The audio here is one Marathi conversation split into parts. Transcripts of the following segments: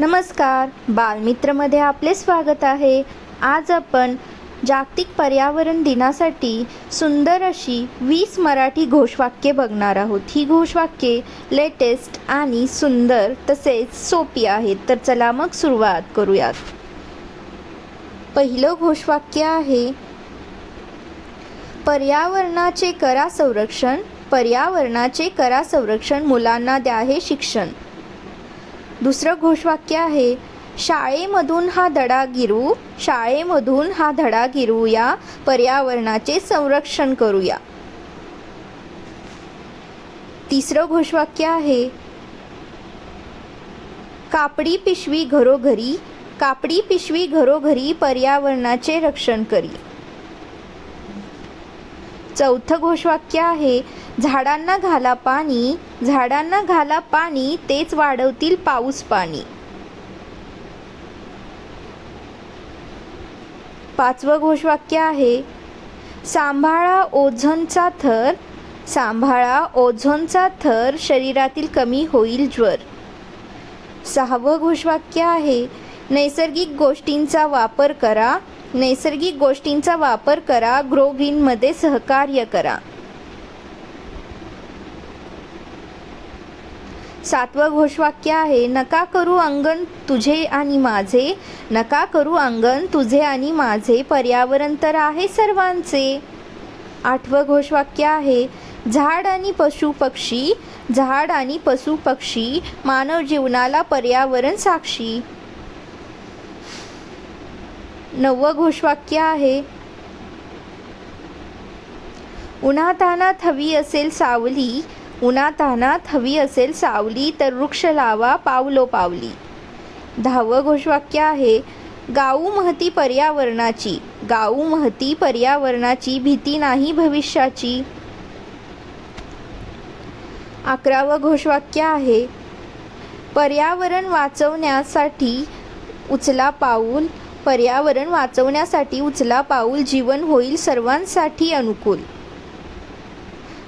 नमस्कार. बालमित्रमध्ये आपले स्वागत आहे. आज आपण जागतिक पर्यावरण दिनासाठी सुंदर अशी वीस मराठी घोषवाक्ये बघणार आहोत. ही घोषवाक्ये लेटेस्ट आणि सुंदर तसेच सोपी आहेत तर चला मग सुरुवात करूयात. पहिलं घोषवाक्य आहे पर्यावरणाचे करा संरक्षण पर्यावरणाचे करा संरक्षण मुलांना द्या हे शिक्षण. दुसरं घोषवाक्य आहे शाळेमधून हा धडा गिरू शाळेमधून हा धडा गिरूया पर्यावरणाचे संरक्षण करूया. तिसरं घोषवाक्य आहे कापडी पिशवी घरोघरी कापडी पिशवी घरोघरी पर्यावरणाचे रक्षण करी. चौथं घोषवाक्य आहे झाडांना घाला पाणी झाडांना घाला पाणी तेच वाढवतील पाऊस पाणी. पाचवं घोषवाक्य आहे सांभाळा ओझोनचा थर सांभाळा ओझोनचा थर शरीरातील कमी होईल ज्वर. सहावं घोषवाक्य आहे नैसर्गिक गोष्टींचा वापर करा नैसर्गिक गोष्टींचा वापर करा ग्रो ग्रीनमध्ये सहकार्य करा. सातवं घोषवाक्य आहे नका करू अंगण तुझे आणि माझे नका करू अंगण तुझे आणि माझे पर्यावरण तर आहे सर्वांचे. आठवं घोषवाक्य आहे झाड आणि पशु पक्षी झाड आणि पशु पक्षी मानव जीवनाला पर्यावरण साक्षी. नववं घोषवाक्य आहे उन्हातानात हवी असेल सावली उन्हातानात हवी असेल सावली तर वृक्ष लावा पावलो पावली. दहावं घोषवाक्य आहे गाऊ महती पर्यावरणाची गाऊ महती पर्यावरणाची भीती नाही भविष्याची. अकरावं घोषवाक्य आहे पर्यावरण वाचवण्यासाठी उचला पाऊल पर्यावरण वाचवण्यासाठी उचला पाऊल जीवन होईल सर्वांसाठी अनुकूल.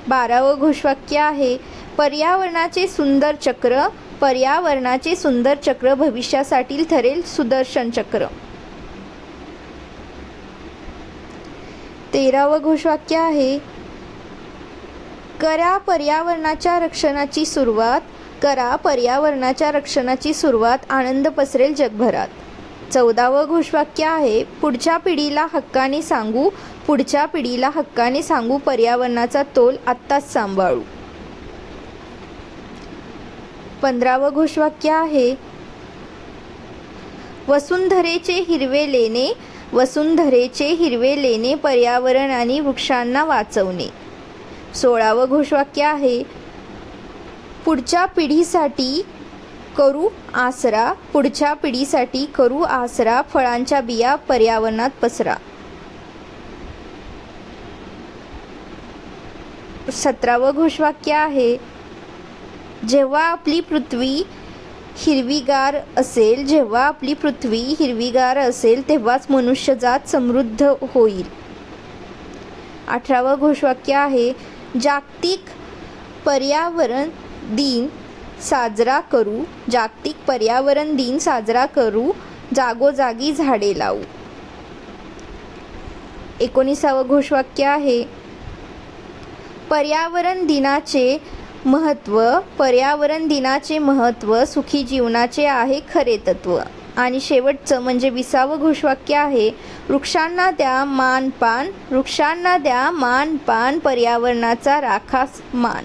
बारावं घोषवाक्य आहे. पर्यावरणाचे सुंदर चक्र पर्यावरणाचे सुंदर चक्र भविष्यासाठी ठरेल सुदर्शन चक्र. तेरावं घोषवाक्य आहे. करा पर्यावरणाच्या रक्षणाची सुरुवात करा पर्यावरणाच्या रक्षणाची सुरुवात आनंद पसरेल जगभरात. चौदावं घोषवाक्य आहे पुढच्या पिढीला हक्काने सांगू पुढच्या पिढीला हक्काने सांगू पर्यावरणाचा तोल आत्ताच सांभाळू. पंधरावं घोषवाक्य आहे वसुंधरेचे हिरवे लेणे वसुंधरेचे हिरवे लेणे पर्यावरण आणि वृक्षांना वाचवणे. सोळावं घोषवाक्य आहे पुढच्या पिढीसाठी करू आसरा पुढच्या पिढीसाठी करू आसरा फळांच्या बिया पर्यावरणात पसरा. सतरावं घोषवाक्य आहे. जेव्हा आपली पृथ्वी हिरवीगार असेल जेव्हा आपली पृथ्वी हिरवीगार असेल तेव्हाच मनुष्यजात समृद्ध होईल. अठरावं घोषवाक्य आहे. जागतिक पर्यावरण दिन साजरा करू जागतिक पर्यावरण दिन साजरा करू जागोजागी झाडे लावू. एकोणीसावं घोषवाक्य आहे. पर्यावरण दिनाचे महत्त्व पर्यावरण दिनाचे महत्त्व सुखी जीवनाचे आहे खरे तत्व. आणि शेवटचं म्हणजे विसावं घोषवाक्य आहे. वृक्षांना द्या मानपान वृक्षांना द्या मान पान पर्यावरणाचा राखास मान.